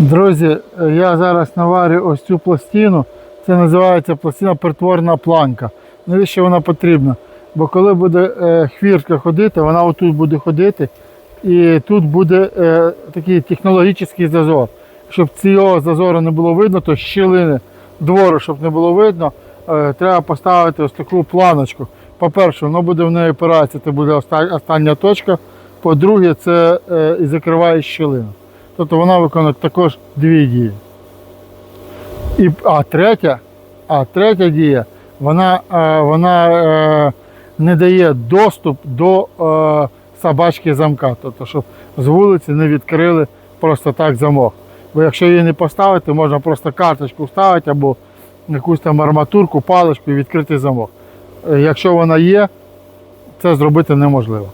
Друзі, я зараз наварю ось цю пластину. Це називається пластина притворна планка. Навіщо вона потрібна? Бо коли буде е, хвіртка ходити, вона отут буде ходити, і тут буде е, такий технологічний зазор. Щоб цього зазору не було видно, то щілини двору, щоб не було видно, е, треба поставити ось таку планочку. По-перше, воно буде в неї опиратися, це буде остання точка. По-друге, це і закриває щілину. Тобто вона виконує також дві дії. І, а третя, а третя дія, вона, е, вона е, не дає доступ до е, собачки замка. Тобто, щоб з вулиці не відкрили просто так замок. Бо якщо її не поставити, можна просто карточку вставити або якусь там арматурку, паличку і відкрити замок. Якщо вона є, це зробити неможливо.